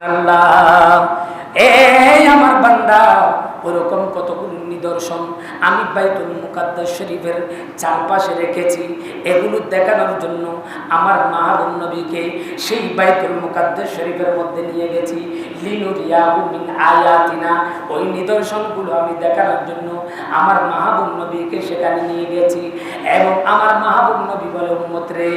আল্লাহ। এ আমার বান্দা। ওরকম কতগুলো নিদর্শন আমি বাইতুল মুকাদ্দাস শরীফের চারপাশে রেখেছি। এগুলো দেখানোর জন্য আমার মাহবুব নবীকে সেই বাইতুল মুকাদ্দাস শরীফের মধ্যে নিয়ে গেছি। লিনুরিয়াহু মিন আয়াতিনা। ওই নিদর্শনগুলো আমি দেখানোর জন্য আমার মাহবুব নবীকে সেখানে নিয়ে গেছি। এবং আমার মাহবুব নবী বলে উম্মত রে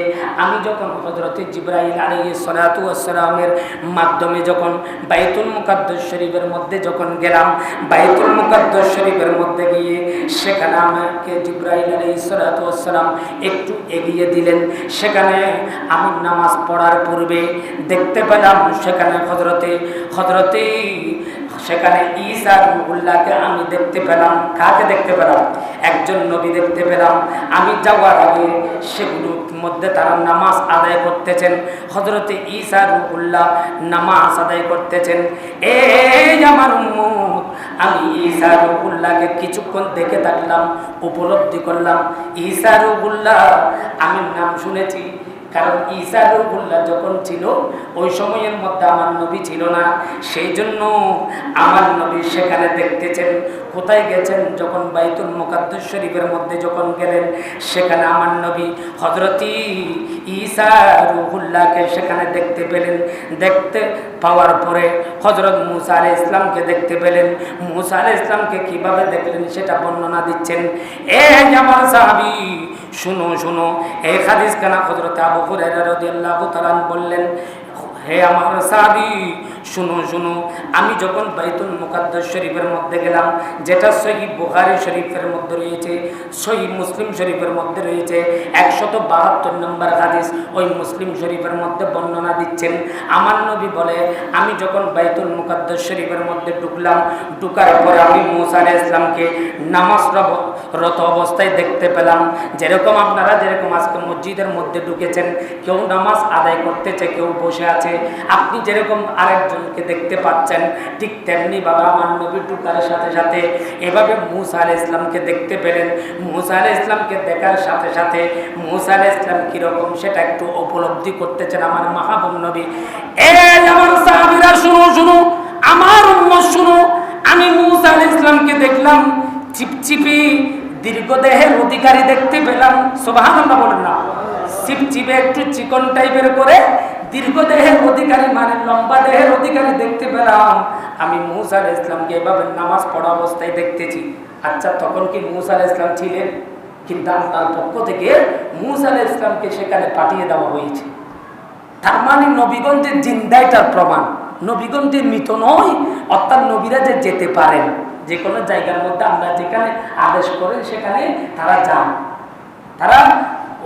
আমি যখন হজরতে জিব্রাইল আলাইহিস সালাতু ওয়াসসালামের মাধ্যমে যখন বাইতুল মুকাদ্দাস শরীফের মধ্যে যখন গেলাম, বাইতুল মুকাদ্দাস শরীফের মধ্যে গিয়ে সেখানে আমাকে সালাতু ওয়াসসালাম একটু এগিয়ে দিলেন। সেখানে আমি নামাজ পড়ার পূর্বে দেখতে পেলাম সেখানে হজরতে হজরতে সেখানে ঈসা রুহুল্লাহকে আমি দেখতে পেলাম। কাকে দেখতে পেলাম? একজন নবী দেখতে পেলাম। আমি যাওয়ার আগে সেগুলোর মধ্যে তারা নামাজ আদায় করতেছেন। হজরতে ঈসা রুহুল্লাহ নামাজ আদায় করতেছেন। এই আমার উম্মত আমি ঈসা রুহুল্লাহকে কিছুক্ষণ দেখে থাকলাম, উপলব্ধি করলাম, ঈসা রুহুল্লাহ আমি নাম শুনেছি। কারণ ঈসা রুহুল্লাহ যখন ছিল, ওই সময়ের মধ্যে আমার নবী ছিল না। সেই জন্য আমার নবী সেখানে দেখতেছেন, কোথায় গেছেন? যখন বাইতুল মুকাদ্দাস শরীফের মধ্যে যখন গেলেন, সেখানে আমার নবী হজরতি ঈসা রুহুল্লাহকে সেখানে দেখতে পেলেন। দেখতে পাওয়ার পরে হজরত মুসা আলি ইসলামকে দেখতে পেলেন। মুসা আলি ইসলামকে কীভাবে দেখলেন সেটা বর্ণনা দিচ্ছেন। এ আমার সাহাবি, শুনো শুনো, এই হাদিস কেনা হজরত আবু হুরায়রা রাদিয়াল্লাহু বললেন, হে আমার সাহাবি শুনো শুনো। আমি যখন বাইতুল মুকাদ্দাস শরীফের মধ্যে গেলাম, যেটা সহি বুহারি শরীফের মধ্যে রয়েছে, সহি মুসলিম শরীফের মধ্যে রয়েছে, একশত বাহাত্তর নম্বর হাদিস ওই মুসলিম শরীফের মধ্যে বর্ণনা দিচ্ছেন। আমার নবী বলে, আমি যখন বাইতুল মুকাদ্দাস শরীফের মধ্যে ঢুকলাম, ঢুকার পরে আমি মোসার ইসলাম নামাজ রব- রত অবস্থায় দেখতে পেলাম। যেরকম আপনারা যেরকম আজকে মসজিদের মধ্যে ঢুকেছেন, কেউ নামাজ আদায় করতেছে, কেউ বসে আছে, আপনি যেরকম আরেকজনকে দেখতে পাচ্ছেন, ঠিক তেমনি বাবা আমার নবী ঢুকার সাথে সাথে এভাবে মুসা আলাহ ইসলামকে দেখতে পেলেন। মুসা আলাহ ইসলামকে দেখার সাথে সাথে মুসা আলাহ ইসলাম কীরকম সেটা একটু উপলব্ধি করতেছেন আমার মাহাবুব নবী। এই আমার শুনো শুনো আমার উম্মত শুনো আমি মুসা আলাহ ইসলামকে দেখলাম, চিপচিপি দীর্ঘদেহের অধিকারী দেখতে পেলাম। সোবাহান আমরা বলেন না। চিপচিপে একটু চিকন টাইপের করে দীর্ঘ দেহের অধিকারী মানে লম্বা দেহের অধিকারী দেখতে পেলাম। আমি মুসা আলাহ ইসলামকে এভাবে নামাজ পড়া অবস্থায় দেখতেছি। আচ্ছা তখন কি মুসা আলাহ ইসলাম ছিলেন? কিন্তু আল্লাহর পক্ষ থেকে মুসা আলাহ ইসলামকে সেখানে পাঠিয়ে দেওয়া হয়েছে। তার মানে নবীগঞ্জের জিন্দাইটার প্রমাণ। নবীগঞ্জের মৃত নয়, অর্থাৎ নবীরা যে যেতে পারেন। যে কোনো জায়গার মধ্যে আমরা যেখানে আদেশ করেন সেখানে তারা যান। তারা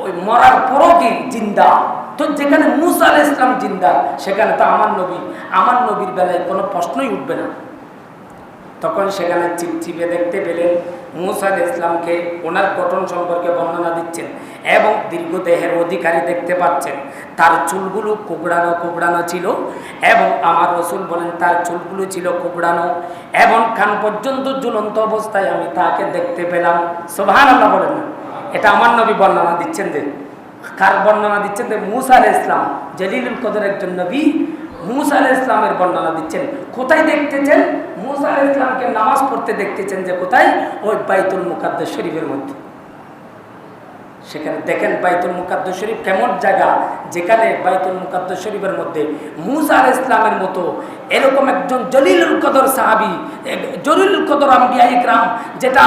ওই মরার পরও কি জিন্দা? তো যেখানে মুসা আল ইসলাম জিন্দা, সেখানে তো আমার নবী। আমার নবীর বেলায় কোনো প্রশ্নই উঠবে না। তখন সেখানে চিপচিপে দেখতে পেলেন মুসা আল ইসলামকে ওনার গঠন সম্পর্কে বর্ণনা দিচ্ছেন। এবং দীর্ঘ দেহের অধিকারী দেখতে পাচ্ছেন। তার চুলগুলো কুকড়ানো কুকড়ানো ছিল এবং আমার রসুল বলেন, তার চুলগুলো ছিল কুকড়ানো এবং কান পর্যন্ত ঝুলন্ত অবস্থায় আমি তাকে দেখতে পেলাম। সোভান আল্লাহ বলেন না। এটা আমার নবী বর্ণনা দিচ্ছেন যে, কার বর্ণনা দিচ্ছেন যে, মুসা আল ইসলাম জলিলুল কদর একজন নবী মুসা আল ইসলামের বর্ণনা দিচ্ছেন। কোথায় দেখতেছেন? মুসা আল ইসলামকে নামাজ পড়তে দেখতেছেন যে কোথায়? ওই বাইতুল মুকাদ্দাস শরীফের মধ্যে। সেখানে দেখেন বাইতুল মুকাদ্দাস শরীফ কেমন জায়গা, যেখানে বাইতুল মুকাদ্দাস শরীফের মধ্যে আল ইসলামের মতো এরকম একজন জলিলুল কদর সাহাবি জলিলুল কদর আম্বিয়া ইকরাম, যেটা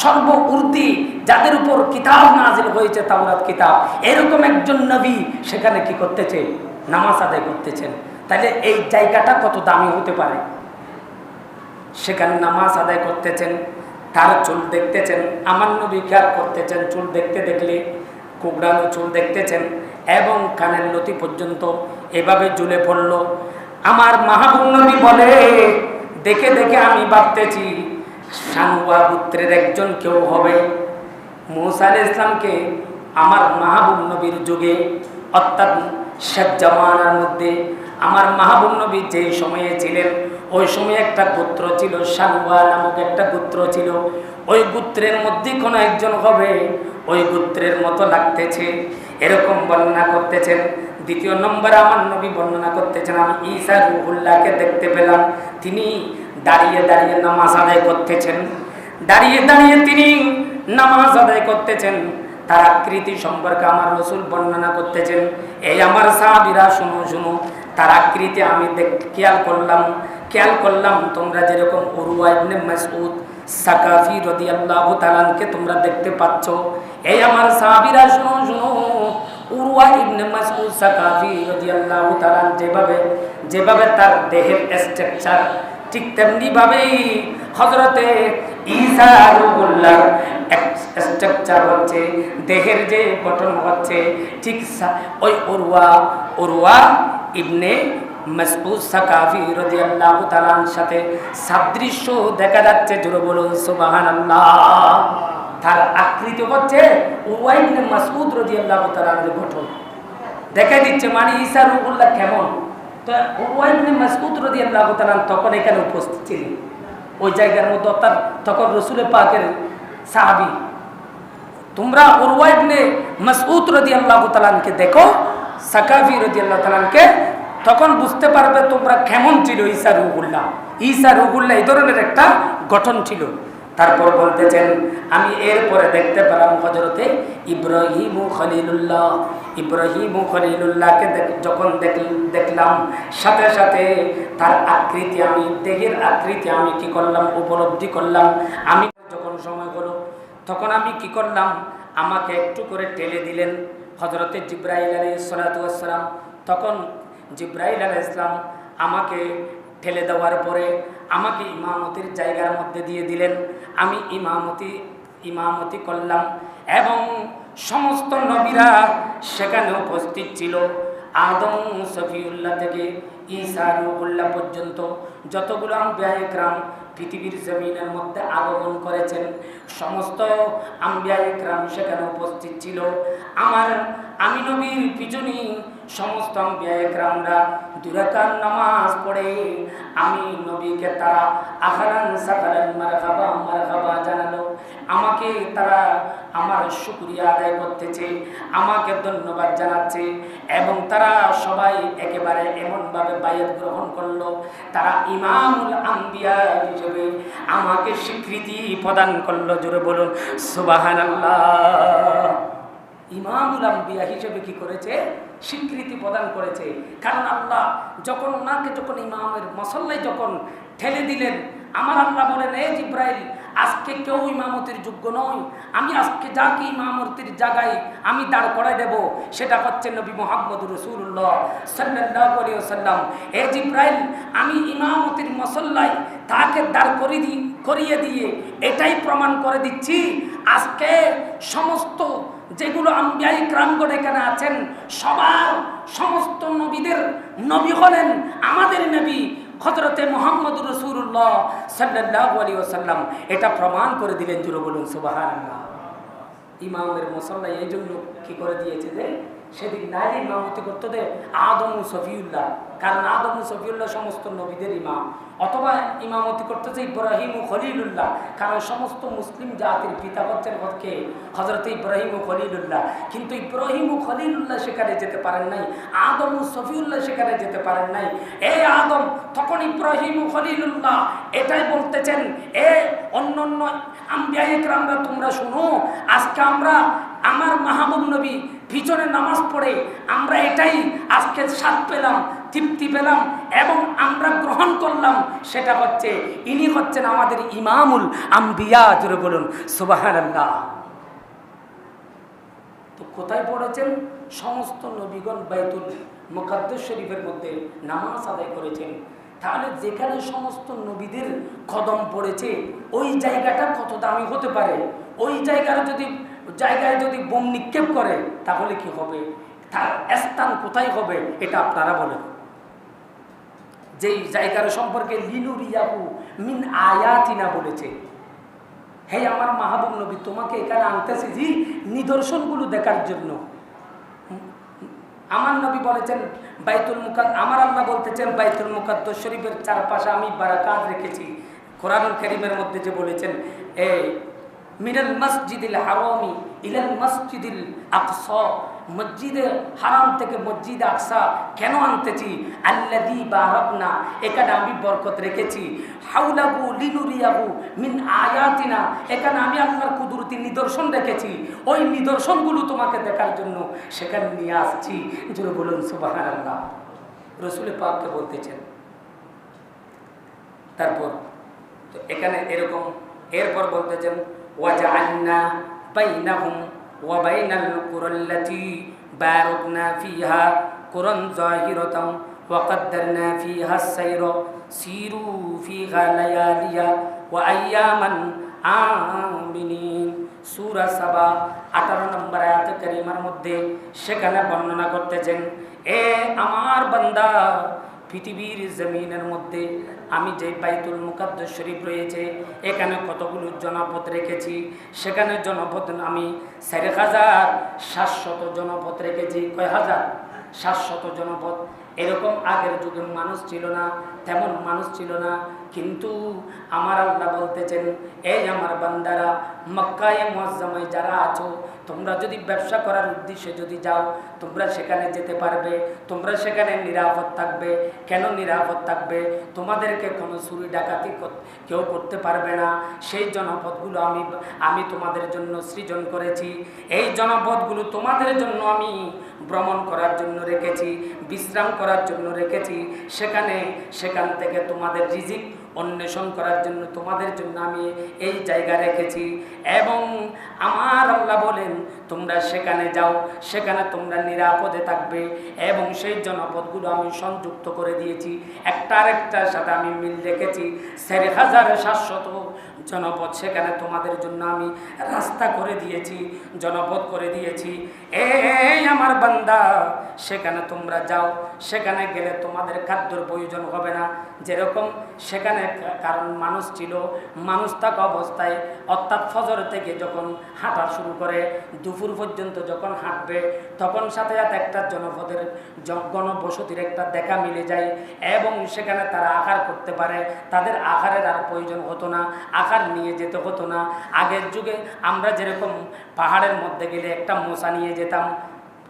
সর্ব উর্দি, যাদের উপর কিতাব নাজিল হয়েছে, তাওরাত কিতাব, এরকম একজন নবী সেখানে কি করতেছে? নামাজ আদায় করতেছেন। তাহলে এই জায়গাটা কত দামি হতে পারে? সেখানে নামাজ আদায় করতেছেন। তার চুল দেখতেছেন, আমার নবী খেয়াল করতেছেন, চুল দেখতে দেখলে কুকড়ানো চুল দেখতেছেন এবং কানের লতি পর্যন্ত এভাবে ঝুলে পড়ল। আমার মাহবুব নবী বলে, দেখে দেখে আমি ভাবতেছি সানুয়া পুত্রের একজন কেউ হবে। মুসা আলাইহিস ইসলামকে আমার মাহবুব নবীর যুগে, অর্থাৎ শেখ জামানার মধ্যে আমার মাহবুব নবী যে সময়ে ছিলেন ওই সময় একটা গোত্র ছিল, সানুয়া নামক একটা গোত্র ছিল। ওই গোত্রের মধ্যে কোনো একজন হবে, ওই গোত্রের মতো লাগতেছে, এরকম বর্ণনা করতেছেন। দ্বিতীয় নম্বরে আমার নবী বর্ণনা করতেছেন, আমি ঈসা রুহুল্লাহকে দেখতে পেলাম। তিনি দাঁড়িয়ে দাঁড়িয়ে নামাজ আদায় করতেছেন। দাঁড়িয়ে দাঁড়িয়ে তিনি নামাজ আদায় করতেছেন। তার আকৃতি সম্পর্কে আমার রসুল বর্ণনা করতেছেন। এই আমার সাহাবিরা, শুনো শুনো, তার আকৃতি আমি দেখ খেয়াল করলাম। খেয়াল করলাম, তোমরা যেরকম উরুয়া ইবনে মাসউদ সাকাফি রাদিয়াল্লাহু তাআলাকে তোমরা দেখতে পাচ্ছ। এই আমার সাহাবীরা, শুনো শুনো উরুয়া ইবনে মাসউদ সাকাফি রাদিয়াল্লাহু তাআলা যেভাবে যেভাবে তার দেহের স্ট্রাকচার ঠিক তেমনি ভাবেই হযরতে ঈসা স্ট্রাকচার হচ্ছে, দেহের যে গঠন হচ্ছে, ঠিক ওই Urwa Urwa ibn Masud Thaqafi রাদিয়াল্লাহু তাআলার সাথে সাদৃশ্য দেখা যাচ্ছে, জোরে বলুন, সুবহানাল্লাহ। তার আকৃতি হচ্ছে উরুয়া ইবনে মাসউদ রাদিয়াল্লাহু তাআলার গঠন। দেখা দিচ্ছে মানে ঈসা রুহুল্লাহ কেমন? তো উরুয়া ইবনে মাসউদ রাদিয়াল্লাহু তাআলা তখন এখানে উপস্থিত ছিলেন। ওই জায়গার মধ্যে অর্থাৎ তখন রসুল পাকের সাহাবি। তোমরা উরওয়া ইবনে মাসউদ রাদিয়াল্লাহু তাআলাকে দেখো, সাকাফি রাদিয়াল্লাহু তাআলাকে তখন বুঝতে পারবে তোমরা কেমন ছিল ঈসা রুহুল্লাহ। ঈসা রুহুল্লাহ এই ধরনের একটা গঠন ছিল। তারপর বলতেছেন, আমি এরপরে দেখতে পেলাম হজরতে ইব্রাহিম খলিলুল্লাহ। ইব্রাহিম খলিলুল্লাহকে যখন দেখ- দেখলাম, সাথে সাথে তার আকৃতি আমি, দেহের আকৃতি আমি কি করলাম, উপলব্ধি করলাম। আমি যখন সময় হলো তখন আমি কি করলাম, আমাকে একটু করে টেলে দিলেন হজরতে জিব্রাইল আলী সালাতাম তখন জিব্রাইল আল ইসলাম আমাকে ঠেলে দেওয়ার পরে আমাকে ইমামতির জায়গার মধ্যে দিয়ে দিলেন। আমি ইমামতি ইমামতি করলাম এবং সমস্ত নবীরা সেখানে উপস্থিত ছিল। আদম সফিউল্লাহ থেকে ঈসা রুহুল্লাহ পর্যন্ত যতগুলো আম্বিয়া একরাম পৃথিবীর জমিনের মধ্যে আগমন করেছেন, সমস্ত আম্বিয়া একরাম সেখানে উপস্থিত ছিল। আমার আমি নবীর পিছনে সমস্ত আম্বিয়া একরামরা দুরাকার নামাজ পড়ে। আমি নবীকে তারা আহারান সাকারান মারহাবা মারহাবা জানালো। আমাকে তারা আমার শুক্রিয়া আদায় করতেছে, আমাকে ধন্যবাদ জানাচ্ছে এবং তারা সবাই একেবারে এমনভাবে বায়াত গ্রহণ করল। তারা ইমামুল আম্বিয়া হিসেবে আমাকে স্বীকৃতি প্রদান করল। জোরে বলুন সুবাহান ইমামুল আম্বিয়া হিসেবে কি করেছে? স্বীকৃতি প্রদান করেছে। কারণ আল্লাহ যখন ওনাকে যখন ইমামের মসল্লায় যখন ঠেলে দিলেন, আমার আল্লাহ বলেন, এ জিব্রাইল, আজকে কেউ ইমামতির যোগ্য নয়। আমি আজকে যাকে ইমামতির জায়গায় আমি দাঁড় করাই দেব, সেটা হচ্ছে নবী মোহাম্মদ রসুল্লাহ সাল্লাহ এ জিব্রাইল, আমি ইমামতির মসল্লায় তাকে দাঁড় করিয়ে দি, করিয়ে দিয়ে এটাই প্রমাণ করে দিচ্ছি, আজকে সমস্ত যেগুলো আম্বিয়াই ক্রামগণ এখানে আছেন, সবার সমস্ত নবীদের নবী হলেন আমাদের নবী হজরতে মোহাম্মদ রসুল্লাহ সাল্লাহ আলী ওসাল্লাম এটা প্রমাণ করে দিলেন, জুড়ে বলুন সুবাহান ইমামের মশল্লা এই জন্য কি করে দিয়েছে যে, সেদিন নারী ইমামতি করতে আদম সফিউল্লাহ। কারণ আদম সফিউল্লাহ সমস্ত নবীদের ইমাম। অথবা ইমামতি করতেছে ইব্রাহিম ও খলিলুল্লাহ। কারণ সমস্ত মুসলিম জাতির পিতা হচ্ছেন হচ্ছে হজরত ইব্রাহিম ও খলিলুল্লাহ। কিন্তু ইব্রাহিম ও খলিলুল্লাহ সেখানে যেতে পারেন নাই। আদম ও সফিউল্লাহ সেখানে যেতে পারেন নাই। এ আদম, তখন ইব্রাহিম ও খলিলুল্লাহ এটাই বলতেছেন, এ অন্য অন্য আমরা তোমরা শুনো, আজকে আমরা, আমার মাহবুব নবী পিছনে নামাজ পড়ে, আমরা এটাই আজকে স্বাদ পেলাম। তৃপ্তি পেলাম এবং আমরা গ্রহণ করলাম, সেটা হচ্ছে, ইনি হচ্ছেন আমাদের ইমামুল আম্বিয়া জুড়ে বলুন সুবাহান তো কোথায় পড়েছেন? সমস্ত নবীগণ বাইতুল মুকাদ্দস শরীফের মধ্যে নামাজ আদায় করেছেন। তাহলে যেখানে সমস্ত নবীদের কদম পড়েছে, ওই জায়গাটা কত দামি হতে পারে? ওই জায়গার যদি, জায়গায় যদি বোম নিক্ষেপ করে, তাহলে কি হবে? তার স্থান কোথায় হবে? এটা আপনারা বলেন। যেই জায়গার সম্পর্কে লিনুরিয়াহু মিন আয়াতিনা বলেছে, হে আমার মাহবুব নবী, তোমাকে এখানে আনতেছি জি, নিদর্শনগুলো দেখার জন্য। আমার নবী বলেছেন, বাইতুল মুকাদ আমার আল্লাহ বলতেছেন, বাইতুল মুকাদ্দ শরীফের চারপাশে আমি বারাকাত রেখেছি। কোরআনুল করিমের মধ্যে যে বলেছেন, এ মিনাল মসজিদিল হারামি ইলাল মসজিদিল আকসা। মসজিদে, হারাম থেকে মসজিদে আকসা কেন আনতেছি? আল্লাদি বারকনা, এখানে আমি বরকত রেখেছি। হাউলাগু লিনুরিয়াহু মিন আয়াতিনা, এখানে আমি আপনার কুদরতি নিদর্শন রেখেছি। ওই নিদর্শনগুলো তোমাকে দেখার জন্য সেখানে নিয়ে আসছি। জোরে বলুন, সুবহানাল্লাহ। রসুল পাককে বলতেছেন, তারপর তো এখানে এরকম, এরপর বলতেছেন ওয়াজআলনা বাইনাহুম ওয়া বাইনাল কুরাল্লাতি বারাকনা ফিহা কুরান জাহিরাতাম ওয়া قدرنا فيها السير سيروا فيها لياليا وأياما آمنين সূরা সাবা 18 নম্বর আয়াত কারিমার মধ্যে সেখানে বর্ণনা করতেছেন এ আমার বান্দা পৃথিবীর জমিনের মধ্যে আমি যে বাইতুল মুকাদ্দ শরীফ রয়েছে, এখানে কতগুলো জনপদ রেখেছি? সেখানে জনপদ আমি সাড়ে হাজার সাতশত জনপদ রেখেছি। কয় হাজার? সাতশত জনপদ। এরকম আগের যুগের মানুষ ছিল না, তেমন মানুষ ছিল না। কিন্তু আমার আল্লাহ বলতেছেন, এই আমার বান্দারা, মক্কায় মজ্জামায় যারা আছো, তোমরা যদি ব্যবসা করার উদ্দেশ্যে যদি যাও, তোমরা সেখানে যেতে পারবে, তোমরা সেখানে নিরাপদ থাকবে। কেন নিরাপদ থাকবে? তোমাদেরকে কোনো চুরি ডাকাতি কেউ করতে পারবে না। সেই জনপদগুলো আমি আমি তোমাদের জন্য সৃজন করেছি। এই জনপদগুলো তোমাদের জন্য আমি ভ্রমণ করার জন্য রেখেছি। বিশ্রাম করার জন্য রেখেছি। সেখানে, সেখান থেকে তোমাদের রিজিক অন্বেষণ করার জন্য তোমাদের জন্য আমি এই জায়গা রেখেছি। এবং আমার আল্লাহ বলেন, তোমরা সেখানে যাও, সেখানে তোমরা নিরাপদে থাকবে। এবং সেই জনপদগুলো আমি সংযুক্ত করে দিয়েছি। একটা আরেকটার সাথে আমি মিল রেখেছি। চারি হাজার সাতশত জনপদ, সেখানে তোমাদের জন্য আমি রাস্তা করে দিয়েছি, জনপদ করে দিয়েছি। এই আমার বান্দা, সেখানে তোমরা যাও, সেখানে গেলে তোমাদের খাদ্যর প্রয়োজন হবে না। যেরকম সেখানে কারণ মানুষ ছিল, মানুষ থাকা অবস্থায় অর্থাৎ ফজর থেকে যখন হাঁটা শুরু করে, দুপুর পর্যন্ত যখন হাঁটবে, তখন সাথে সাথে একটা জনপদের গণবসতির একটা দেখা মিলে যায়, এবং সেখানে তারা আকার করতে পারে। তাদের আকারের আর প্রয়োজন হতো না। আকার নিয়ে যেতে হতো না। আগের যুগে আমরা যেরকম পাহাড়ের মধ্যে গেলে একটা মশা নিয়ে যেতাম,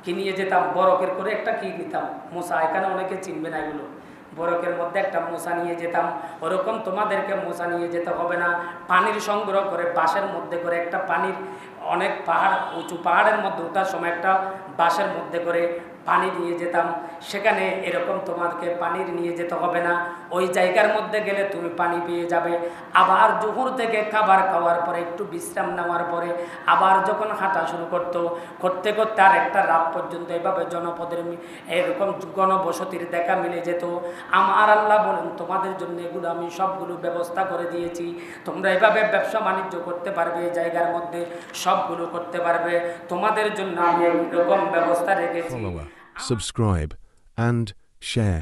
কি নিয়ে যেতাম? বরফের করে একটা কি নিতাম? মশা, এখানে অনেকে চিনবে না এগুলো। বরফের মধ্যে একটা মশা নিয়ে যেতাম, ওরকম তোমাদেরকে মশা নিয়ে যেতে হবে না। পানির সংগ্রহ করে, বাঁশের মধ্যে করে একটা পানির অনেক পাহাড়, উঁচু পাহাড়ের মধ্যে ওঠার সময় একটা বাঁশের মধ্যে করে পানি নিয়ে যেতাম, সেখানে এরকম তোমাকে পানির নিয়ে যেতে হবে না। ওই জায়গার মধ্যে গেলে তুমি পানি পেয়ে যাবে। আবার জোহর থেকে খাবার খাওয়ার পরে, একটু বিশ্রাম নেওয়ার পরে, আবার যখন হাঁটা শুরু করতো, করতে করতে আর একটা রাত পর্যন্ত এভাবে জনপদের এরকম গণবসতির দেখা মিলে যেত। আমার আল্লাহ বলেন, তোমাদের জন্য এগুলো আমি সবগুলো ব্যবস্থা করে দিয়েছি। তোমরা এভাবে ব্যবসা বাণিজ্য করতে পারবে, এই জায়গার মধ্যে সবগুলো করতে পারবে। তোমাদের জন্য আমি এরকম ব্যবস্থা রেখেছি। Subscribe, and share.